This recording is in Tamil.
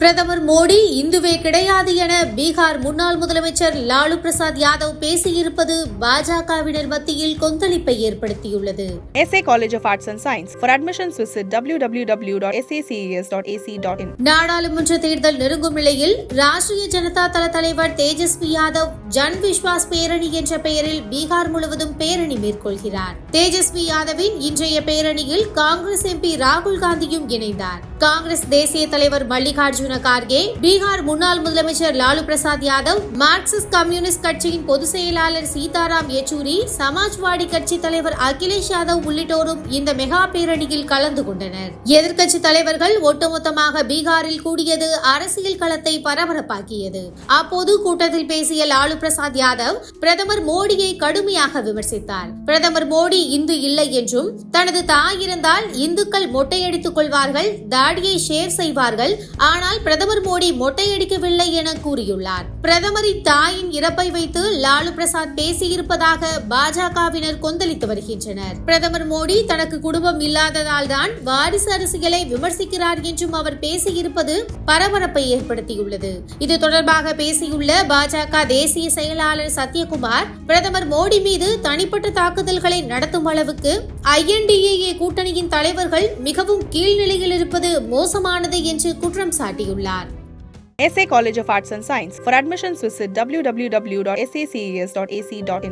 பிரதமர் மோடி இந்துவே கிடையாது என பீகார் முன்னாள் முதலமைச்சர் லாலு பிரசாத் யாதவ் பேசியிருப்பது பாஜகவினர் மத்தியில் கொந்தளிப்பை ஏற்படுத்தியுள்ளது SA College of Arts and Science. For admissions, visit www.saces.ac.in. நாடாளுமன்ற தேர்தல் நெருங்கும் நிலையில் ராஷ்டிரிய ஜனதா தள தலைவர் தேஜஸ்வி யாதவ் ஜன் விஸ்வாஸ் பேரணி என்ற பெயரில் பீகார் முழுவதும் பேரணி மேற்கொள்கிறார் தேஜஸ்வி யாதவின் இன்றைய பேரணியில் காங்கிரஸ் எம்பி ராகுல் காந்தியும் இணைந்தார் காங்கிரஸ் தேசிய தலைவர் மல்லிகார்ஜுன கார்கே பீகார் முன்னாள் முதலமைச்சர் லாலு பிரசாத் யாதவ் மார்க்சிஸ்ட் கம்யூனிஸ்ட் கட்சியின் பொதுச் செயலாளர் சீதாராம் யெச்சூரி சமாஜ்வாடி கட்சி தலைவர் அகிலேஷ் யாதவ் உள்ளிட்டோரும் இந்த மெகா பேரணியில் கலந்து கொண்டனர். எதிர்க்கட்சி தலைவர்கள் ஒட்டுமொத்தமாக பீகாரில் கூடியது அரசியல் களத்தை பரபரப்பாக்கியது. அப்போது கூட்டத்தில் பேசிய லாலு பிரசாத் யாதவ் பிரதமர் மோடியை கடுமையாக விமர்சித்தார். பிரதமர் மோடி இந்து இல்லை என்றும் தனது தாய் இருந்தால் இந்துக்கள் மொட்டையடித்துக் கொள்வார்கள் தாடியை ஷேர் செய்வார்கள் ஆனால் பிரதமர் மோடி மொட்டையடிக்கவில்லை என கூறியுள்ளார். பிரதமரின் தாயின் இறப்பை வைத்து லாலு பிரசாத் பேசியிருப்பதாக பாஜகவினர் கொந்தளித்து வருகின்றனர். பிரதமர் மோடி தனக்கு குடும்பம் இல்லாததால் தான் வாரிசு அரசியலை விமர்சிக்கிறார் என்றும் அவர் பேசியிருப்பது பரபரப்பை ஏற்படுத்தியுள்ளது. இது தொடர்பாக பேசியுள்ள பாஜக தேசிய செயலாளர் சத்யகுமார் பிரதமர் மோடி மீது தனிப்பட்ட தாக்குதல்களை நடத்தும் அளவுக்கு ஐஎன்டிஏ கூட்டணியின் தலைவர்கள் மிகவும் கீழ்நிலையில் இருப்பது மோசமானது என்று குற்றம் சாட்டியுள்ளார் SA College of Arts and Science. For admissions, visit www.saces.ac.in.